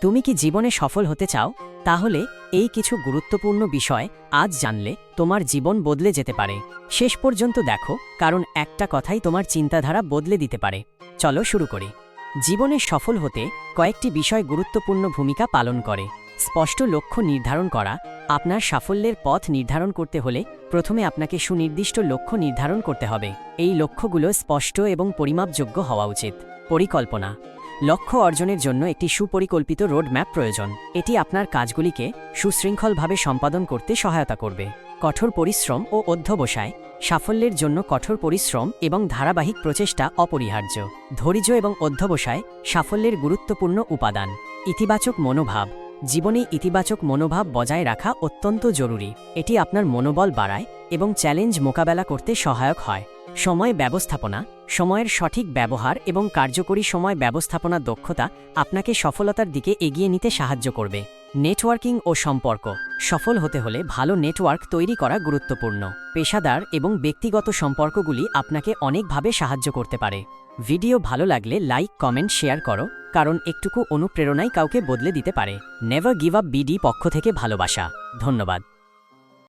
তুমি কি জীবনে সফল হতে চাও? তাহলে এই কিছু গুরুত্বপূর্ণ বিষয় আজ জানলে তোমার জীবন বদলে যেতে পারে। শেষ পর্যন্ত দেখো, কারণ একটা কথাই তোমার চিন্তাধারা বদলে দিতে পারে। চলো শুরু করি। জীবনে সফল হতে কয়েকটি বিষয় গুরুত্বপূর্ণ ভূমিকা পালন করে। স্পষ্ট লক্ষ্য নির্ধারণ করা, আপনার সাফল্যের পথ নির্ধারণ করতে হলে প্রথমে আপনাকে সুনির্দিষ্ট লক্ষ্য নির্ধারণ করতে হবে। এই লক্ষ্যগুলো স্পষ্ট এবং পরিমাপযোগ্য হওয়া উচিত। পরিকল্পনা। লক্ষ্য অর্জনের জন্য একটি সুপরিকল্পিত রোডম্যাপ প্রয়োজন। এটি আপনার কাজগুলিকে সুশৃঙ্খলভাবে সম্পাদন করতে সহায়তা করবে। কঠোর পরিশ্রম ও অধ্যবসায়, সাফল্যের জন্য কঠোর পরিশ্রম এবং ধারাবাহিক প্রচেষ্টা অপরিহার্য। ধৈর্য এবং অধ্যবসায়, সাফল্যের গুরুত্বপূর্ণ উপাদান। ইতিবাচক মনোভাব। জীবনে ইতিবাচক মনোভাব বজায় রাখা অত্যন্ত জরুরি। এটি আপনার মনোবল বাড়ায় এবং চ্যালেঞ্জ মোকাবেলা করতে সহায়ক হয়। সময় ব্যবস্থাপনা। সময়ের সঠিক ব্যবহার এবং কার্যকরী সময় ব্যবস্থাপনা দক্ষতা আপনাকে সফলতার দিকে এগিয়ে নিতে সাহায্য করবে। নেটওয়ার্কিং ও সম্পর্ক সফল হতে হলে ভালো নেটওয়ার্ক তৈরি করা গুরুত্বপূর্ণ। পেশাদার এবং ব্যক্তিগত সম্পর্কগুলি আপনাকে অনেকভাবে সাহায্য করতে পারে। ভিডিও ভালো লাগলে লাইক, কমেন্ট, শেয়ার করো, কারণ একটুকু অনুপ্রেরণাই কাউকে বদলে দিতে পারে। নেভার গিভ আপ বিডি পক্ষ থেকে ভালোবাসা। ধন্যবাদ।